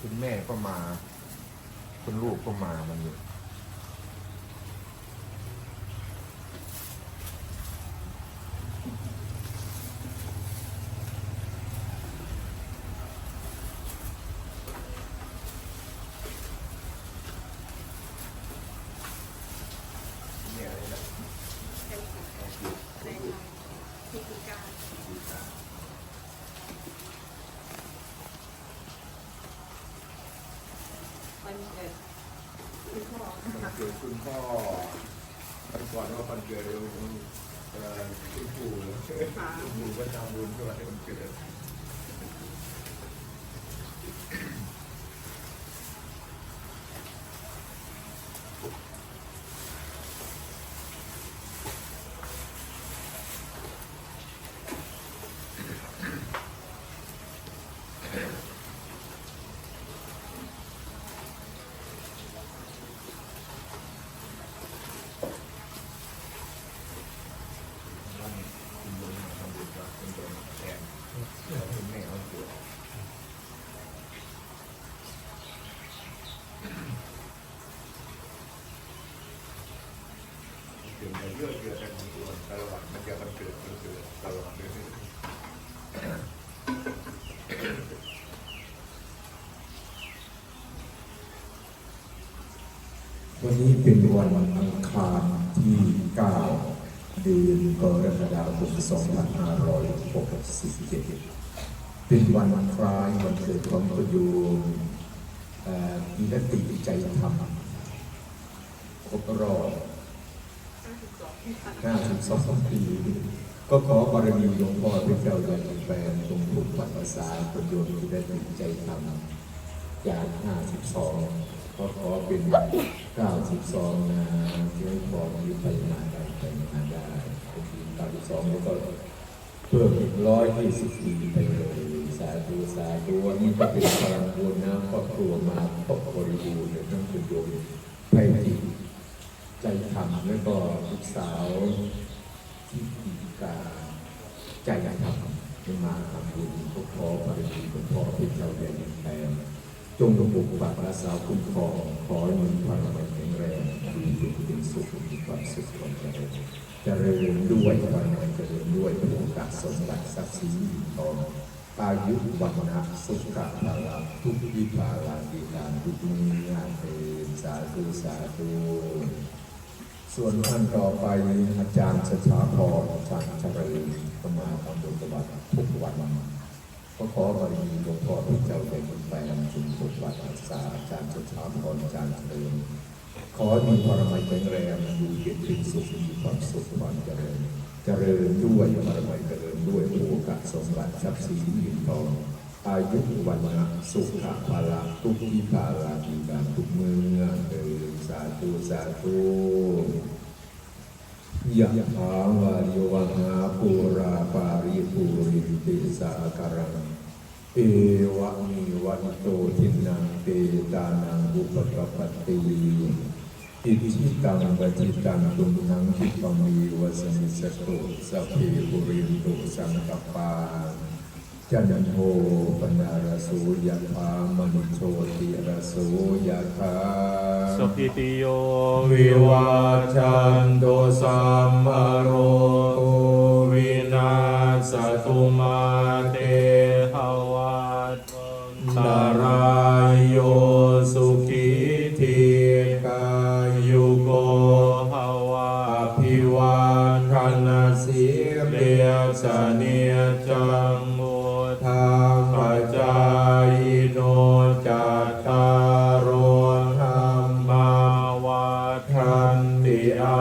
คุณแม่ก็มา คุณลูกก็มามันอยู่ เนี่ยอะไรนะ ในทางพิธีการ วันเกิดคุณพ่อวันเกิดคุณพ่อวันก่อนว่าวันเกิดเราคุณปู่คุณปู่ก็ทำบุญด้วยวันเกิด วันคุณลุงมาทำบุญกับคุณโดนแทนคุณแม่วันเกิด เกิดมาเยอะเกิดแต่ของตัวตลอดมันจะมันเกิดมันเกิดตลอดเลยวันนี้เป็นวันอังคารที่ 9 เดือนกรกฎาคม 2567 เป็นวันคล้ายวันเกิดของพระโยมอิรติใจธรรมครบรอบ 52ปีก็ขอบารมีหลวงพ่อพระเจ้าใหญ่แปลงตรงทุกวัดภาษาพระโยมกิรติใจธรรมจาก 52 ก็ขอเป็น 92 นะเที่ยวพอมีไปมาได้ไปมาได้เป็น92แล้วก็เพิ่มอีก120ปีไปเลยสาธุสาธุวันนี้ก็เป็นพลังบุญนะครอบครัวมาครบริบูรณ์เลยทั้งคุณโยมไพจิตใจธรรมแล้วก็ กสาวที่ปีกาใจธรรมที่มาทำบุญก็ขอบารมีหลวงพ่อพระเจ้าใหญ่แปลงจงปกปักรักษาคุ้มครองขอให้มีพลังแข็งแรงมีสุขเป็นสุขมีความสุขความเจริญเจริญด้วยพลังเจริญด้วยโอกาสสมบัติทรัพย์สินทองอายุวันนะสุขภาละทุกทิพาลาดีการทุกมีงานเป็นสาธุสาธุ ส่วนท่านต่อไปอาจารย์สถาพรอาจารย์เจริญก็มาทำบุญตบัติทุกวันก็ขอบารมีหลวงพ่อพระเจ้าเป็นแปลงชุมชนวัดอักษาอาจารย์สุชาพรอาจารย์เจริญขอมีพรมัยแข็งแรงอยู่เย็นเป็นสุขมีความสุขความเจริญเจริญด้วยพรมัยเจริญด้วยโอกาสสมบัติทรัพย์สินเงินทองอายุวันนะสุขภาละทุกทิพาลาดีการทุกเมืองเดินสาธุสาธุ ยะถาวาริวหาปูราปาริปูริติสาการังเอวะมีวันโตทินังเตตานังบุปกปปติอิทิตังปฏิตังตุมนังคิปมีวสมิสตุสัพเพปุริโตสังกปา จันโทปนารโสยะถามนุโชติรโสยะถาสุพิติโยวิวาจันโตสัมมาโรโควินาศตุมาเตภวัตวันตารายโยสุขีทีกายุโกภวาอภิวาทนาสีเลียส โรธรรมาวาทันติอา